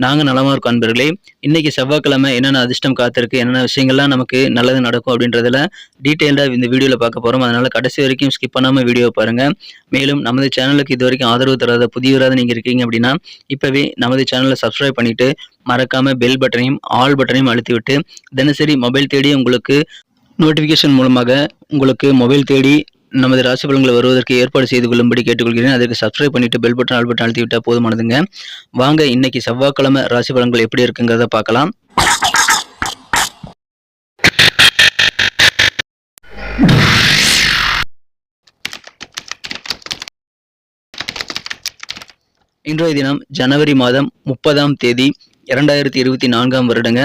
நாங்கள் நலமாக இருக்கோம் அன்பர்களே. இன்றைக்கி செவ்வாய்க்கிழமை என்னென்ன அதிர்ஷ்டம் காத்திருக்கு என்னென்ன விஷயங்கள்லாம் நமக்கு நல்லது நடக்கும் அப்படின்றதுல டீட்டெயில்டாக இந்த வீடியோவில் பார்க்க போகிறோம் அதனால் கடைசி வரைக்கும் ஸ்கிப் பண்ணாமல் வீடியோ பாருங்கள் மேலும் நமது சேனலுக்கு இது வரைக்கும் ஆதரவு தராத புதியவராக நீங்கள் இருக்கீங்க அப்படின்னா இப்போவே நமது சேனலை சப்ஸ்கிரைப் பண்ணிவிட்டு மறக்காமல் பெல் பட்டனையும் ஆல் பட்டனையும் அழுத்தி விட்டு தினசரி மொபைல் தேடி உங்களுக்கு நோட்டிஃபிகேஷன் மூலமாக உங்களுக்கு மொபைல் தேடி நமது ராசி பலன்களை வருவதற்கு ஏற்பாடு செய்து கொள்ளும்படி கேட்டுக்கொள்கிறேன். அதற்கு சப்ஸ்கிரைப் பண்ணிட்டு பெல் பட்டன் ஆல் பட்டன் அழுத்தி விட்டால் போதுமானதுங்க. வாங்க இன்னைக்கு செவ்வாய்க்கிழமை ராசி பலன்கள் எப்படி இருக்குங்கிறத பார்க்கலாம். இன்றைய தினம் ஜனவரி மாதம் முப்பதாம் தேதி இரண்டாயிரத்தி இருபத்தி நான்காம் வருடங்க.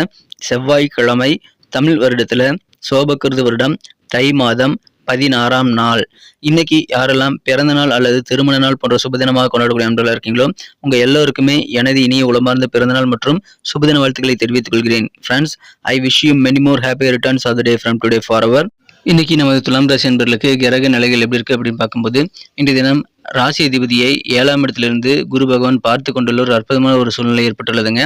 செவ்வாய்க்கிழமை தமிழ் வருடத்துல சோபகிருது வருடம் தை மாதம் பதினாறாம் நாள். இன்னைக்கு யாரெல்லாம் பிறந்த நாள் அல்லது திருமண நாள் போன்ற சுபதினமாக கொண்டாடக்கூடிய நண்பர்களாக இருக்கீங்களோ உங்கள் எல்லோருக்குமே எனது இனிய உளமார்ந்த பிறந்த நாள் மற்றும் சுபதின வாழ்த்துக்களை தெரிவித்துக் கொள்கிறேன். Friends I wish you many more happy returns of the day from today for our இன்னைக்கு நமது துலாம் ராசி என்பர்களுக்கு கிரக நிலைகள் எப்படி இருக்கு அப்படின்னு பார்க்கும்போது இன்றைய தினம் ராசி அதிபதியை ஏழாம் இடத்திலிருந்து குரு பகவான் பார்த்து கொண்டுள்ள ஒரு அற்புதமான ஒரு சூழ்நிலை ஏற்பட்டுள்ளதுங்க.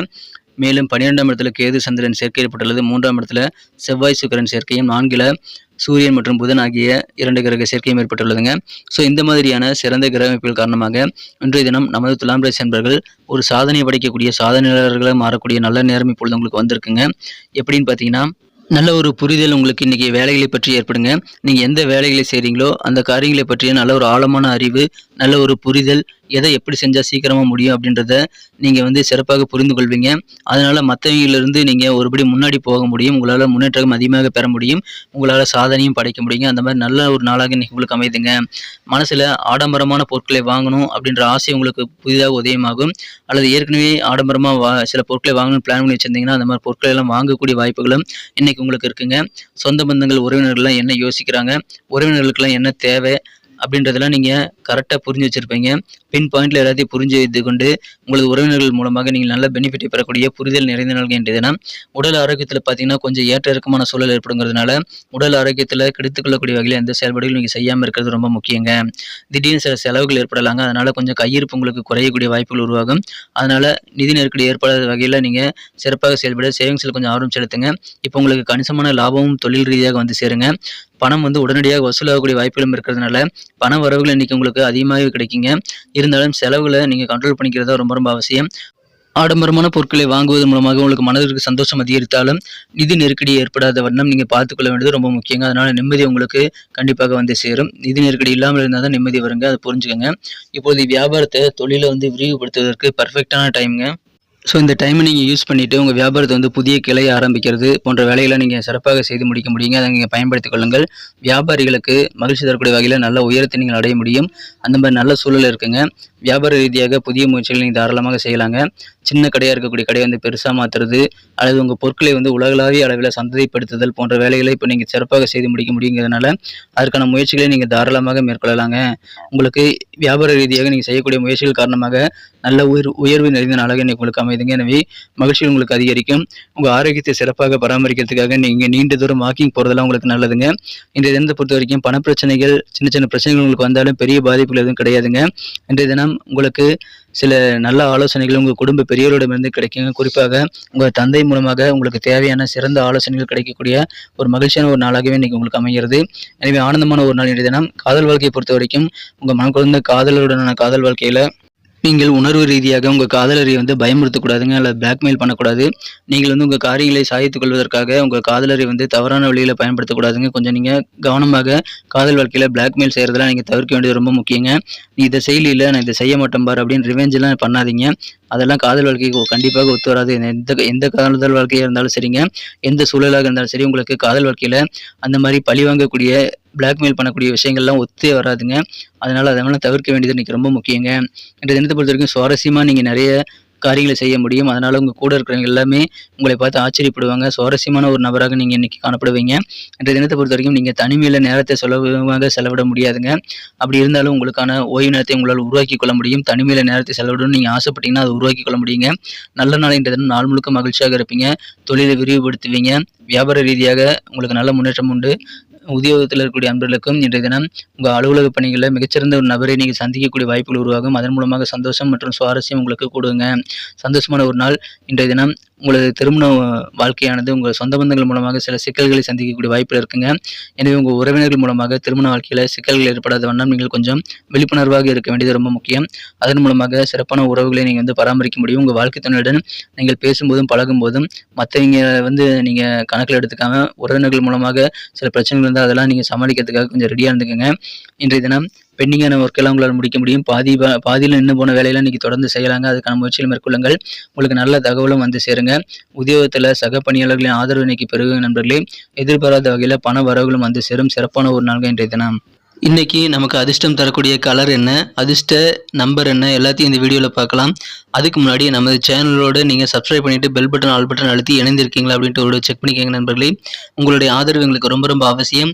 மேலும் பன்னிரெண்டாம் இடத்துல கேது சந்திரன் சேர்க்கை ஏற்பட்டுள்ளது மூன்றாம் இடத்துல செவ்வாய் சுக்கரன் சேர்க்கையும் நான்கில சூரியன் மற்றும் புதன் ஆகிய இரண்டு கிரக சேர்க்கையும் ஏற்பட்டுள்ளதுங்க. ஸோ இந்த மாதிரியான சிறந்த கிரக அமைப்புகள் காரணமாக இன்றைய தினம் நமது துலாம் ராசி அன்பர்கள் ஒரு சாதனை படைக்கக்கூடிய சாதனையாளர்களாக மாறக்கூடிய நல்ல நேரம் இப்பொழுது உங்களுக்கு வந்திருக்குங்க. எப்படின்னு பார்த்தீங்கன்னா நல்ல ஒரு புரிதல் உங்களுக்கு இன்றைக்கி வேலைகளை பற்றி ஏற்படுங்க. நீங்கள் எந்த வேலைகளை செய்கிறீங்களோ அந்த காரியங்களை பற்றிய நல்ல ஒரு ஆழமான அறிவு நல்ல ஒரு புரிதல் எதை எப்படி செஞ்சால் சீக்கிரமாக முடியும் அப்படின்றத நீங்கள் வந்து சிறப்பாக புரிந்து கொள்வீங்க. அதனால் மற்றவங்களிலிருந்து நீங்கள் ஒருபடி முன்னாடி போக முடியும் உங்களால் முன்னேற்றம் அதிகமாக பெற முடியும் உங்களால் சாதனையும் படைக்க முடியும் அந்த மாதிரி நல்ல ஒரு நாளாக உங்களுக்கு அமைதுங்க. மனசில் ஆடம்பரமான பொருட்களை வாங்கணும் அப்படின்ற ஆசை உங்களுக்கு புதிதாக உதயமாகும். அல்லது ஏற்கனவே ஆடம்பரமாக வா சில பொருட்களை வாங்கணும்னு பிளான் பண்ணி வச்சுருந்தீங்கன்னா அந்த மாதிரி பொருட்களை எல்லாம் வாங்கக்கூடிய வாய்ப்புகளும் இன்றைக்கி உங்களுக்கு இருக்குங்க. சொந்த பந்தங்கள் உறவினர்கள்லாம் என்ன யோசிக்கிறாங்க? உறவினர்களுக்கெல்லாம் என்ன தேவை? அப்படின்றதெல்லாம் நீங்கள் கரெக்டாக புரிஞ்சு வச்சுருப்பீங்க. பின் பாயிண்டில் எல்லாத்தையும் புரிஞ்சு வைத்து கொண்டு உங்களது உறவினர்கள் மூலமாக நீங்கள் நல்ல பெனிஃபிட்டை பெறக்கூடிய புரிதல் நிறைந்த நாள்கள் என்றதுனா உடல் ஆரோக்கியத்தில் பார்த்தீங்கன்னா கொஞ்சம் ஏற்ற இறக்கமான சூழல் ஏற்படுங்கிறதுனால உடல் ஆரோக்கியத்தில் கெடுத்துக்கொள்ளக்கூடிய வகையில் எந்த செயல்பாடுகளும் நீங்கள் செய்யாமல் இருக்கிறது ரொம்ப முக்கியங்க. திடீர்னு சில செலவுகள் ஏற்படலாங்க. அதனால் கொஞ்சம் கையிருப்பு உங்களுக்கு குறையக்கூடிய வாய்ப்புகள் உருவாகும். அதனால் நிதி நெருக்கடி ஏற்படாத வகையில் நீங்கள் சிறப்பாக செயல்பட சேவிங்ஸில் கொஞ்சம் ஆர்வம் செலுத்துங்க. இப்போ உங்களுக்கு கணிசமான லாபமும் தொழில் ரீதியாக வந்து சேருங்க. பணம் வந்து உடனடியாக வசூலாகக்கூடிய வாய்ப்புகளும் இருக்கிறதுனால பண வரவுகள் இன்றைக்கி உங்களுக்கு அதிகமாகவே கிடைக்குங்க. இருந்தாலும் செலவுகளை நீங்கள் கண்ட்ரோல் பண்ணிக்கிறது ரொம்ப ரொம்ப அவசியம். ஆடம்பரமான பொருட்களை வாங்குவதன் மூலமாக உங்களுக்கு மனதிற்கு சந்தோஷம் அதிகரித்தாலும் நிதி நெருக்கடி ஏற்படாத வண்ணம் நீங்கள் பார்த்துக்கொள்ள வேண்டியது ரொம்ப முக்கியங்க. அதனால் நிம்மதி உங்களுக்கு கண்டிப்பாக வந்து சேரும். நிதி நெருக்கடி இல்லாமல் இருந்தால் தான் நிம்மதி வருங்க. அதை புரிஞ்சுக்கோங்க. இப்போது வியாபாரத்தை தொழிலை வந்து விரிவுபடுத்துவதற்கு பர்ஃபெக்டான டைமுங்க ஸோ இந்த டைமை நீங்கள் யூஸ் பண்ணிவிட்டு உங்கள் வியாபாரத்தை வந்து புதிய கிளை ஆரம்பிக்கிறது போன்ற வேலைகளை நீங்கள் சிறப்பாக செய்து முடிக்க முடியுங்க. அதை நீங்கள் பயன்படுத்திக் கொள்ளுங்கள். வியாபாரிகளுக்கு மகிழ்ச்சி தரக்கூடிய வகையில் நல்ல உயரத்தை நீங்கள் அடைய முடியும். அந்த மாதிரி நல்ல சூழல் இருக்குங்க. வியாபார ரீதியாக புதிய முயற்சிகளை நீங்கள் தாராளமாக செய்யலாங்க. சின்ன கடையாக இருக்கக்கூடிய கடையை வந்து பெருசாக மாற்றுறது அல்லது உங்கள் பொருட்களை வந்து உலகளாவிய அளவில் சந்தைப்படுத்துதல் போன்ற வேலைகளை இப்போ நீங்கள் சிறப்பாக செய்து முடிக்க முடியுங்கிறதுனால அதற்கான முயற்சிகளை நீங்கள் தாராளமாக மேற்கொள்ளலாங்க. உங்களுக்கு வியாபார ரீதியாக நீங்கள் செய்யக்கூடிய முயற்சிகள் காரணமாக நல்ல உயர் உயர்வு நிறைந்த நாளாக இன்னைக்கு உங்களுக்கு அமைதுங்க. எனவே மகிழ்ச்சி உங்களுக்கு அதிகரிக்கும். உங்கள் ஆரோக்கியத்தை சிறப்பாக பராமரிக்கிறதுக்காக நீங்கள் நீண்ட தூரம் வாக்கிங் போகிறதெல்லாம் உங்களுக்கு நல்லதுங்க. இன்றைய தினத்தை பொறுத்த வரைக்கும் பண பிரச்சனைகள் சின்ன சின்ன பிரச்சனைகள் உங்களுக்கு வந்தாலும் பெரிய பாதிப்புகள் எதுவும் கிடையாதுங்க. இன்றைய தினம் உங்களுக்கு சில நல்ல ஆலோசனைகள் உங்கள் குடும்ப பெரியவரிடமிருந்து கிடைக்குங்க. குறிப்பாக உங்கள் தந்தை மூலமாக உங்களுக்கு தேவையான சிறந்த ஆலோசனைகள் கிடைக்கக்கூடிய ஒரு மகிழ்ச்சியான ஒரு நாளாகவே இன்றைக்கி உங்களுக்கு அமைகிறது. எனவே ஆனந்தமான ஒரு நாள் இன்றைய தினம். காதல் வாழ்க்கையை பொறுத்த வரைக்கும் உங்கள் மனம் காதலருடனான காதல் வாழ்க்கையில் நீங்கள் உணர்வு ரீதியாக உங்கள் காதலரை வந்து பயமுறுத்தக்கூடாதுங்க அல்லது பிளாக்மெயில் பண்ணக்கூடாது. நீங்கள் வந்து உங்கள் காரியங்களை சாதித்துக் கொள்வதற்காக உங்கள் காதலரை வந்து தவறான வழியில் பயன்படுத்தக்கூடாதுங்க. கொஞ்சம் நீங்கள் கவனமாக காதல் வாழ்க்கையில் பிளாக்மெயில் செய்கிறதெல்லாம் நீங்கள் தவிர்க்க வேண்டியது ரொம்ப முக்கியங்க. நீ இதை செய்யல நான் இதை செய்ய மாட்டேன் பார் அப்படின்னு ரிவெஞ்செல்லாம் பண்ணாதீங்க. அதெல்லாம் காதல் வாழ்க்கைக்கு கண்டிப்பாக ஒத்து வராது. எந்த எந்த காதல் வாழ்க்கையாக இருந்தாலும் சரிங்க. எந்த சூழலாக இருந்தாலும் சரி உங்களுக்கு காதல் வாழ்க்கையில் அந்த மாதிரி பழி வாங்கக்கூடிய பிளாக்மெயில் பண்ணக்கூடிய விஷயங்கள்லாம் ஒத்தே வராதுங்க. அதனால் அதெல்லாம் தவிர்க்க வேண்டியது இன்றைக்கி ரொம்ப முக்கியங்க. இந்த தினத்தை பொறுத்த வரைக்கும் சுவாரஸ்யமாக நீங்கள் நிறைய காரியங்களை செய்ய முடியும். அதனால் உங்கள் கூட இருக்கிறவங்க எல்லாமே உங்களை பார்த்து ஆச்சரியப்படுவாங்க. சுவாரஸ்யமான ஒரு நபராக நீங்கள் இன்றைக்கி காணப்படுவீங்க. இன்றைய தினத்தை பொறுத்த வரைக்கும் நீங்கள் தனிமையில் நேரத்தை செலவாக செலவிட முடியாதுங்க. அப்படி இருந்தாலும் உங்களுக்கான ஓய்வு நேரத்தை உங்களால் உருவாக்கி கொள்ள முடியும். தனிமையில் நேரத்தை செலவிடணும்னு நீங்கள் ஆசைப்பட்டீங்கன்னா அதை உருவாக்கி கொள்ள முடியுங்க. நல்ல நாள் இன்றைய தினம் நாள் முழுக்க மகிழ்ச்சியாக இருப்பீங்க. தொழிலை விரிவுபடுத்துவீங்க. வியாபார ரீதியாக உங்களுக்கு நல்ல முன்னேற்றம் உண்டு. உத்தியோகத்தில் இருக்கக்கூடிய அன்பர்களுக்கும் இன்றைய தினம் உங்கள் அலுவலக பணிகளில் மிகச்சிறந்த ஒரு நபரை நீங்கள் சந்திக்கக்கூடிய வாய்ப்புகள் உருவாகும். அதன் மூலமாக சந்தோஷம் மற்றும் சுவாரஸ்யம் உங்களுக்கு கூடுங்க. சந்தோஷமான ஒரு நாள் இன்றைய தினம். உங்களது திருமண வாழ்க்கையானது உங்கள் சொந்த பந்தங்கள் மூலமாக சில சிக்கல்களை சந்திக்கக்கூடிய வாய்ப்பில் இருக்குங்க. எனவே உங்கள் உறவினர்கள் மூலமாக திருமண வாழ்க்கையில் சிக்கல்கள் ஏற்படாத வண்ணம் நீங்கள் கொஞ்சம் விழிப்புணர்வாக இருக்க வேண்டியது ரொம்ப முக்கியம். அதன் மூலமாக சிறப்பான உறவுகளை நீங்கள் வந்து பராமரிக்க முடியும். உங்கள் வாழ்க்கை துணையுடன் நீங்கள் பேசும்போதும் பழகும்போதும் மற்றவங்க வந்து நீங்கள் கணக்கில் எடுத்துக்காம உறவினர்கள் மூலமாக சில பிரச்சனைகள் இருந்தால் அதெல்லாம் நீங்கள் சமாளிக்கிறதுக்காக கொஞ்சம் ரெடியாக இருந்துக்கோங்க. இன்றைய தினம் பெண்டிங்கான ஒர்க்கெல்லாம் உங்களால் முடிக்க முடியும். பாதி பாதியில் நின்று போன வேலையெல்லாம் இன்றைக்கி தொடர்ந்து செய்யலாங்க. அதுக்கான முயற்சியில் மேற்கொள்ளுங்கள். உங்களுக்கு நல்ல தகவலும் வந்து சேருங்க. உத்தியோகத்தில் சக பணியாளர்களின் ஆதரவு இன்னைக்கு பெருகும் நண்பர்களே. எதிர்பாராத வகையில் பண வரவுகளும் வந்து சேரும். சிறப்பான ஒரு நாள்கள் இன்றைய தினம். இன்றைக்கி நமக்கு அதிர்ஷ்டம் தரக்கூடிய கலர் என்ன? அதிர்ஷ்ட நம்பர் என்ன? எல்லாத்தையும் இந்த வீடியோவில் பார்க்கலாம். அதுக்கு முன்னாடி நமது சேனலோடு நீங்கள் சப்ஸ்கிரைப் பண்ணிவிட்டு பெல் பட்டன் ஆல் பட்டன் அழுத்தி இணைந்திருக்கீங்களா அப்படின்ட்டு ஒரு செக் பண்ணிக்கோங்க நண்பர்களே. உங்களுடைய ஆதரவு எங்களுக்கு ரொம்ப ரொம்ப அவசியம்.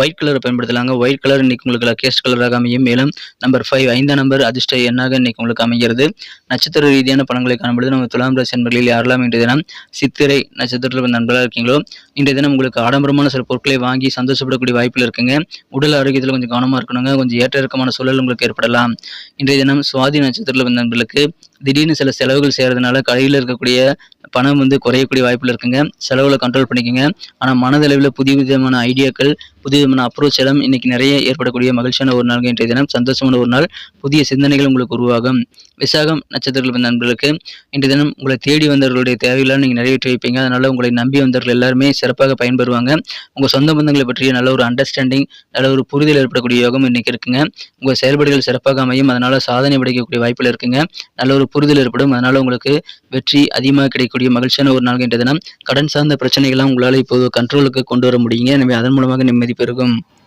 ஒயிட் கலரை பயன்படுத்தலாங்க. ஒயிட் கலர் இன்னைக்கு உங்களுக்கு லக்கேஸ்ட் கலராக அமையும். மேலும் நம்பர் ஃபைவ் ஐந்தாம் நம்பர் அதிர்ஷ்ட எண்ணாக இன்னைக்கு உங்களுக்கு அமைகிறது. நட்சத்திர ரீதியான பலன்களை காணும்பொழுது நம்ம துலாம் ராசி நண்பர்களில் யாரெல்லாம் இன்றைய தினம் சித்திரை நட்சத்திரத்தில் நண்பர்களாக இருக்கீங்களோ இன்றைய தினம் உங்களுக்கு ஆடம்பரமான சில பொருட்களை வாங்கி சந்தோஷப்படக்கூடிய வாய்ப்பில் இருக்குங்க. உடல் ஆரோக்கியத்தில் கொஞ்சம் கவனமாக இருக்கணுங்க. கொஞ்சம் ஏற்ற இறக்கமான சூழல் உங்களுக்கு ஏற்படலாம். இன்றைய தினம் சுவாதி நட்சத்திரத்தில் வந்த நண்பர்களுக்கு திடீர்னு சில செலவுகள் செய்கிறதுனால கடையில் இருக்கக்கூடிய பணம் வந்து குறையக்கூடிய வாய்ப்பில் இருக்குங்க. செலவுகளை கண்ட்ரோல் பண்ணிக்கோங்க. ஆனால் மனதளவில் புதிய விதமான ஐடியாக்கள் புதிய விதமான அப்ரோச் எல்லாம் இன்னைக்கு நிறைய ஏற்படக்கூடிய மகிழ்ச்சியான ஒரு நாள் இன்றைய தினம். சந்தோஷமான ஒரு நாள். புதிய சிந்தனைகள் உங்களுக்கு உருவாகும். விசாகம் நட்சத்திரத்தில் வந்த நண்பர்களுக்கு இன்றைய தினம் உங்களை தேடி வந்தவர்களுடைய தேவைகளாக நீங்கள் நிறைவேற்றி வைப்பீங்க. அதனால் உங்களை நம்பி வந்தவர்கள் எல்லாருமே சிறப்பாக பயன்பெறுவாங்க. உங்கள் சொந்த பந்தங்களை பற்றிய நல்ல ஒரு அண்டர்ஸ்டாண்டிங் நல்ல ஒரு புரிதல் ஏற்படக்கூடிய யோகம் இன்னைக்கு இருக்குங்க. உங்கள் செயல்பாடுகள் சிறப்பாக அமையும். அதனால் சாதனை படைக்கக்கூடிய வாய்ப்பில் இருக்குங்க. நல்ல ஒரு புரிதல் ஏற்படும். அதனால் உங்களுக்கு வெற்றி அதிகமாக கிடைக்கும். இருக்கக்கூடிய மகிழ்ச்சியான ஒரு நாள் என்ற தினம் கடன் சார்ந்த பிரச்சனைகள்லாம் உங்களால் இப்போது கண்ட்ரோலுக்கு கொண்டு வர முடியுங்க. எனவே அதன் மூலமாக நிம்மதி பெருகும்.